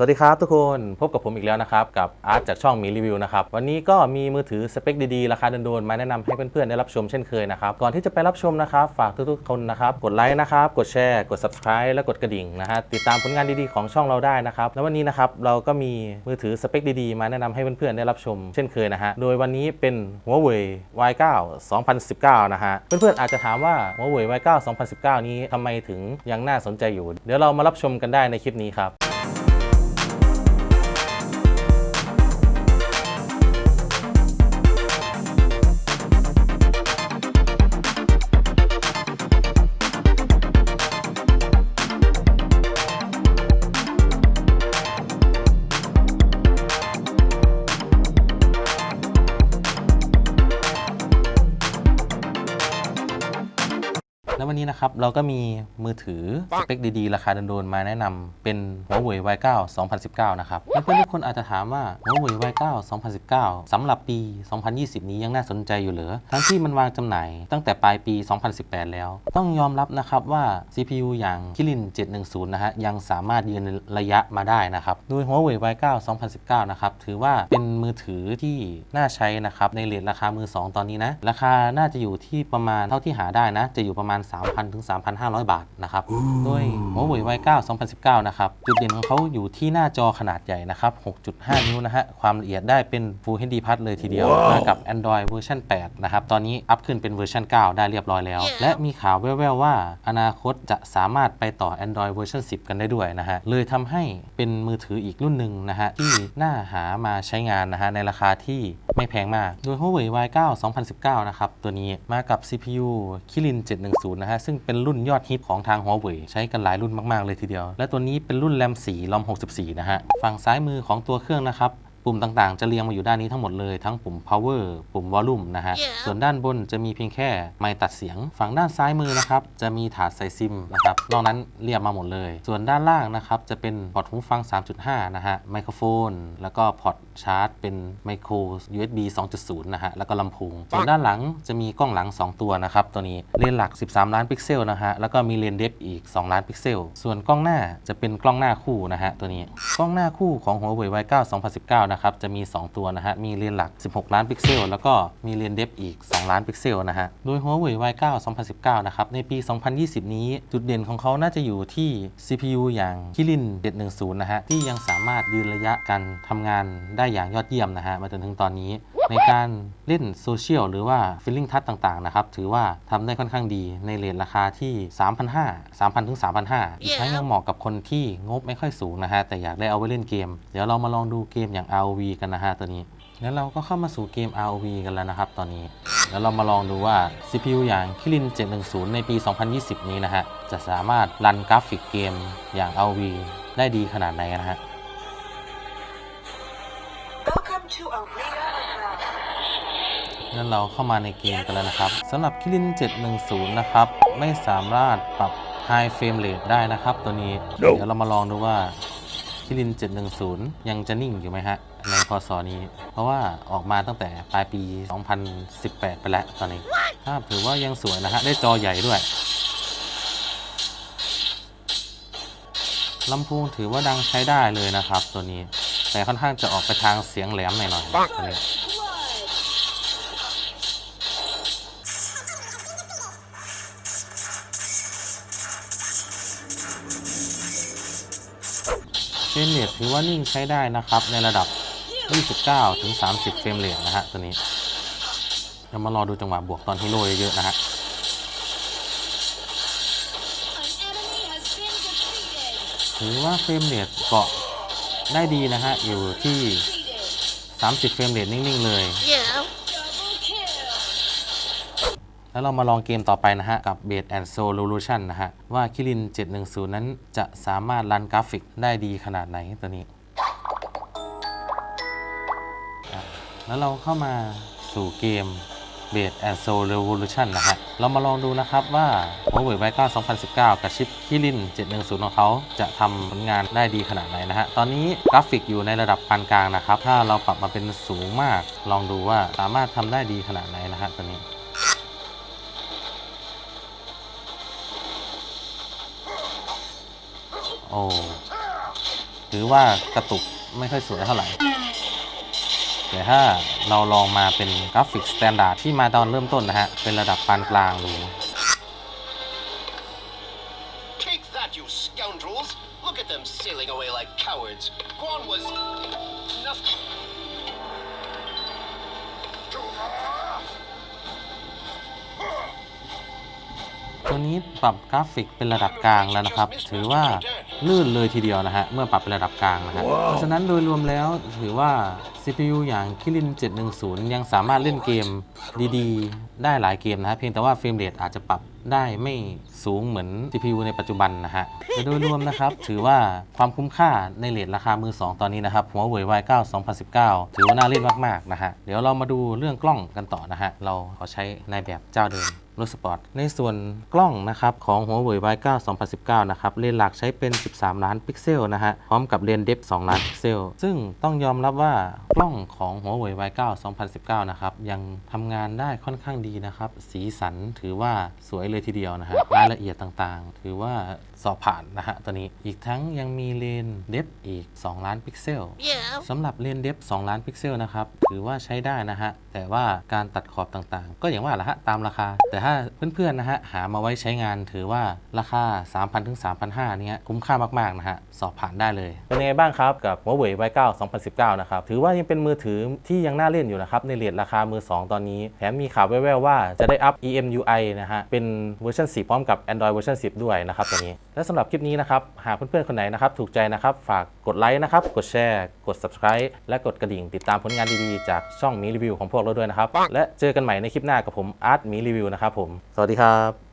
สวัสดีครับทุกคนพบกับผมอีกแล้วนะครับ กับอาร์ตจากช่องมีรีวิวนะครับ วันนี้ก็มีมือถือสเปคดีๆ ราคาโดนๆ มาแนะนำให้เพื่อนๆ ได้รับชมเช่นเคยนะครับ ก่อนที่จะไปรับชมนะครับ ฝากทุกๆคนนะครับ กดไลค์นะครับ กดแชร์ กด subscribe และกดกระดิ่งนะฮะติดตามผลงานดีๆ ของช่องเราได้นะครับ แล้ววันนี้นะครับเราก็มีมือถือสเปคดีๆ มาแนะนำให้เพื่อนๆ ได้รับชมเช่นเคยนะฮะโดยวันนี้เป็น Huawei Y9 2019 นะฮะเพื่อนๆอาจจะถามว่า Huawei Y9 2019 นี้ทำไมถึงยังน่าสนใจอยู่ เดี๋ยวเรามารับชมกันได้ในคลิปนี้ครับ แล้ววันนี้นะครับเราก็มีมือถือสเปคดีๆ ราคาโดนๆมาแนะนำเป็น Huawei Y9 2019 นะครับเพื่อนๆทุกคนอาจจะถามว่า Huawei Y9 2019สำหรับปี 2020 นี้ยังน่าสนใจอยู่เหรอทั้งที่มันวางจำหน่ายตั้งแต่ปลายปี 2018 แล้ว ต้องยอมรับนะครับว่า CPU อย่าง Kirin 710 นะฮะยังสามารถยืนระยะมาได้นะครับโดย Huawei Y9 2019 นะครับถือว่าเป็นมือถือที่น่าใช้นะครับในเรทราคามือ 2 ตอนนี้นะราคาน่าจะอยู่ที่ประมาณเท่าที่หาได้นะ จะอยู่ประมาณ3,000 ถึง 3,500 บาทนะครับโดย Huawei Y9 2019 นะครับ จุดเด่นของเขาอยู่ที่หน้าจอขนาดใหญ่นะครับ 6.5 นิ้วนะฮะ ความละเอียดได้เป็น Full HD Plus เลยทีเดียว มากับ Android เวอร์ชัน8 นะครับ ตอนนี้อัพขึ้นเป็นเวอร์ชัน9 ได้เรียบร้อยแล้ว และมีข่าวแว่วๆว่า อนาคตจะสามารถไปต่อ Android เวอร์ชัน10 กันได้ด้วยนะฮะ เลยทำให้เป็นมือถืออีกรุ่นหนึ่งนะฮะที่น่าหามาใช้งานนะฮะในราคาที่ไม่แพงมาก โดย Huawei Y9 2019 นะครับ ตัวนี้มากับ CPU Kirin 710นะฮะซึ่งเป็นรุ่นยอดฮิตของทาง Huawei ใช้กันหลายรุ่นมากๆเลยทีเดียว และตัวนี้เป็นรุ่นแรม4ลอม64นะฮะฝั่งซ้ายมือของตัวเครื่องนะครับ ปุ่มต่างๆ จะเรียงมาอยู่ด้านนี้ทั้งหมดเลยทั้งปุ่ม power ปุ่ม volume นะฮะ Yeah. ส่วนด้านบนจะมีเพียงแค่ไมค์ตัดเสียง ฝั่งด้านซ้ายมือนะครับ จะมีถาดใส่ซิมนะครับ นอกนั้นเรียบมาหมดเลย ส่วนด้านล่างนะครับ จะเป็นพอร์ตหูฟัง 3.5 นะฮะ ไมโครโฟน แล้วก็พอร์ตชาร์จ เป็นไมโคร USB 2.0 นะฮะ แล้วก็ลำโพง ส่วนด้านหลังจะมีกล้องหลัง 2 ตัวนะครับ ตัวนี้ เลนส์หลัก 13 ล้านพิกเซลนะฮะ แล้วก็มีเลนส์เดฟอีก 2 ล้านพิกเซล ส่วนกล้องหน้าจะเป็นกล้องหน้าคู่นะฮะ ตัวนี้ กล้องหน้าคู่ของ Huawei Y9 2019นะครับจะมี 2 ตัวนะฮะมีเลนส์หลัก 16 ล้านพิกเซล แล้วก็มีเลนส์เดฟอีก 2 ล้านพิกเซลนะฮะโดย Huawei Y9 2019 นะครับในปี 2020 นี้จุดเด่นของเขาน่าจะอยู่ที่ CPU อย่าง Kirin 710 นะฮะที่ยังสามารถยืนระยะการทำงานได้อย่างยอดเยี่ยมนะฮะมาจนถึงตอนนี้ในการเล่นโซเชียลหรือว่า Feeling Touch ต่างๆนะครับถือว่าทำได้ค่อนข้างดีในเรทราคาที่ 3,500 3,000 ถึง 3,500อีกทั้งยังเหมาะกับคนที่งบไม่ค่อยสูงนะฮะแต่อยากได้เอาไว้เล่นเกม เดี๋ยวเรามาลองดูเกมอย่าง ROV กันนะฮะตัวนี้ แล้วเราก็เข้ามาสู่เกม ROV กันแล้วนะครับตอนนี้ แล้วเรามาลองดูว่า CPU อย่าง Kirin 710 ในปี 2020 นี้นะฮะ จะสามารถรันกราฟิกเกมอย่าง ROV ได้ดีขนาดไหนนะฮะ Welcome to Arena of Valor. งั้นเราเข้ามาในเกมกันแล้วนะครับสำหรับ Kirin 710 นะครับ ไม่สามารถปรับ High Frame Rate ได้นะครับตัวนี้ เดี๋ยวเรามาลองดูว่า คิริน 710 ยังจะนิ่งอยู่ไหมฮะ ในพศนี้ เพราะว่าออกมาตั้งแต่ปลายปี 2018 ไปแล้วตอนนี้ ภาพถือว่ายังสวยนะฮะ ได้จอใหญ่ด้วยลำโพงถือว่าดังใช้ได้เลยนะครับ ตัวนี้ แต่ค่อนข้างจะออกไปทางเสียงแหลมหน่อยๆตัวนี้ เฟรมเรทถือว่านิ่งใช้ได้นะครับ ในระดับ 29 ถึง 30 เฟรมเรทนะฮะตัวนี้เรามารอดูจังหวะบวกตอนฮีโร่เยอะๆนะฮะถือว่าเฟรมเรทเกาะได้ดีนะฮะ อยู่ที่ 30 เฟรมเรทนิ่ง ๆ เลย แล้วเรามาลองเกมต่อไปนะฮะ กับ b a s e and Soul Revolution นะฮะ ว่า Kirin 710 นั้นจะสามารถรันกราฟิกได้ดีขนาดไหนตัวนี้ แล้วเราเข้ามาสู่เกม b a s e and Soul Revolution นะฮะ เรามาลองดูนะครับว่า Huawei Y9 2019 กับชิป Kirin 710 ของเขาจะทำผลงานได้ดีขนาดไหนนะฮะ ตอนนี้กราฟิกอยู่ในระดับปานกลางนะครับ ถ้าเราปรับมาเป็นสูงมาก ลองดูว่าสามารถทำได้ดีขนาดไหนนะฮะตัวนี้ โอ้หรือว่ากระตุกไม่ค่อยสวยเท่าไหร่ แต่ถ้าเราลองมาเป็นกราฟิกสแตนดาร์ดที่มาตอนเริ่มต้นนะฮะ เป็นระดับปานกลางดู Take that, you scoundrels! Look at them sailing away like cowards. Guan was nothing. ตัวนี้ปรับกราฟิกเป็นระดับกลางแล้วนะครับ ถือว่าลื่นเลยทีเดียวนะฮะ เมื่อปรับเป็นระดับกลางนะฮะ เพราะฉะนั้นโดยรวมแล้วถือว่า CPU อย่าง Kirin 710 ยังสามารถเล่นเกมดีๆ ได้หลายเกมนะฮะเพียงแต่ว่าเฟรมเรทอาจจะปรับได้ไม่สูงเหมือน CPU ในปัจจุบันนะฮะแต่โดยรวมนะครับ ถือว่าความคุ้มค่าในเรทราคามือ 2 ตอนนี้นะครับ หัวเว่ย Y9 2019 ถือว่าน่าเล่นมากๆนะฮะ เดี๋ยวเรามาดูเรื่องกล้องกันต่อนะฮะ เราขอใช้ในแบบเจ้าเดิมรถสปอร์ต ในส่วนกล้องนะครับของหัวเว่ย Y9 2019 นะครับ เลนส์หลักใช้เป็น 13 ล้านพิกเซลนะฮะ พร้อมกับเลนส์เดฟ2ล้านพิกเซล ซึ่งต้องยอมรับว่ากล้องของหัวเว่ย Y9 2019 นะครับ ยังทำงานได้ค่อนข้างดีนะครับ สีสันถือว่าสวยเลยทีเดียวนะฮะรายละเอียดต่างๆ ถือว่าสอบผ่านนะฮะตัวนี้ อีกทั้งยังมีเลนส์เดฟอีก 2 ล้านพิกเซลสำหรับเลนส์เดฟ2 ล้านพิกเซลนะครับ ถือว่าใช้ได้นะฮะ แต่ว่าการตัดขอบต่างๆ ก็อย่างว่าแหละฮะ ตามราคา แต่ถ้าเพื่อนๆนะฮะ หามาไว้ใช้งานถือว่าราคา 3,000ถึง3,500เนี่ยคุ้มค่ามากๆนะฮะ สอบผ่านได้เลย เป็นยังไงบ้างครับกับ Huawei Y9 2019 นะครับ ถือว่ายังเป็นมือถือที่ยังน่าเล่นอยู่นะครับ ในเรทราคามือ 2 ตอนนี้ แถมมีข่าวแว่วๆว่าจะได้อัพ EMUI นะฮะ เป็นเวอร์ชัน10 พร้อมกับ Android เวอร์ชัน10 ด้วยนะครับตัวนี้ และสำหรับคลิปนี้นะครับ หากเพื่อนๆ คนไหนนะครับ ถูกใจนะครับ ฝากกดไลค์นะครับ กดแชร์ กด subscribe และกดกระดิ่งติดตามผลงานดีๆ จากช่องมีรีวิวของพวกเราด้วยนะครับ และเจอกันใหม่ในคลิปหน้ากับผมอาร์ตมีรีวิวนะครับผม สวัสดีครับ